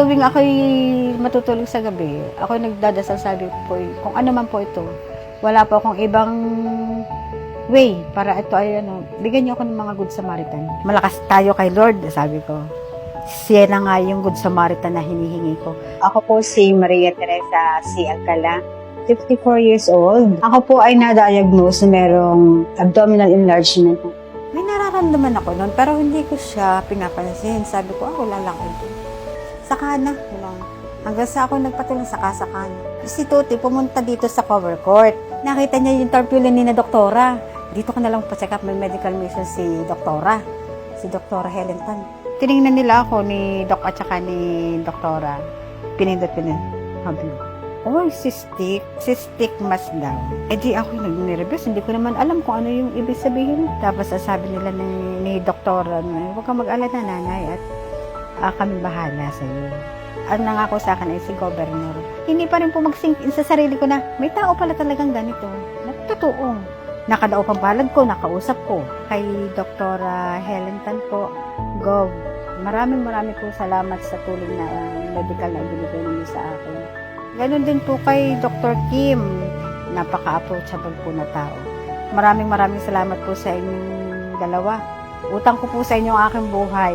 Tuwing ako'y matutulog sa gabi, ako nagdadasal sabi po, kung ano man po ito, wala po akong ibang way para ito ay ano, bigyan niyo ako ng mga good Samaritan. Malakas tayo kay Lord, sabi ko. Siya na nga yung good Samaritan na hinihingi ko. Ako po si Maria Teresa C. Alcala, 54 years old. Ako po ay na-diagnose na merong abdominal enlargement. May nararamdaman ako noon, pero hindi ko siya pinapansin. Sabi ko, ah, wala lang ito. Saka na, wala. Hanggang sa ako nagpatuloy sa kasaka na. Si Tuti pumunta dito sa cover court. Nakita niya yung tarpaulin ni na doktora. Dito ko na lang pa-check up, may medical mission si doktora. Si doktora Helen Tan. Tiningnan nila ako ni Doc at saka ni doktora. Pinindot ko na. Sabi ko, Oy, cystic. Cystic mass daw. Eh di ako nag-nervous. Hindi ko naman alam kung ano yung ibig sabihin. Tapos sabi nila ni, ni doktora huwag kang mag-alala nanay at ah, kami bahala sa iyo. Ang nangako sa akin ay si Governor. Hindi pa rin po mag-sink in sa sarili ko na may tao pala talagang ganito. Nagtotoo. Nakadao pang palad ko, nakausap ko. Kay Dr. Helen Tan po, Gov. Maraming maraming po salamat sa tulong na ah, medical na ibinigay ninyo sa akin. Ganon din po kay Dr. Kim. Napaka-approachable po na tao. Maraming maraming salamat po sa inyong dalawa. Utang ko po sa inyo ang aking buhay.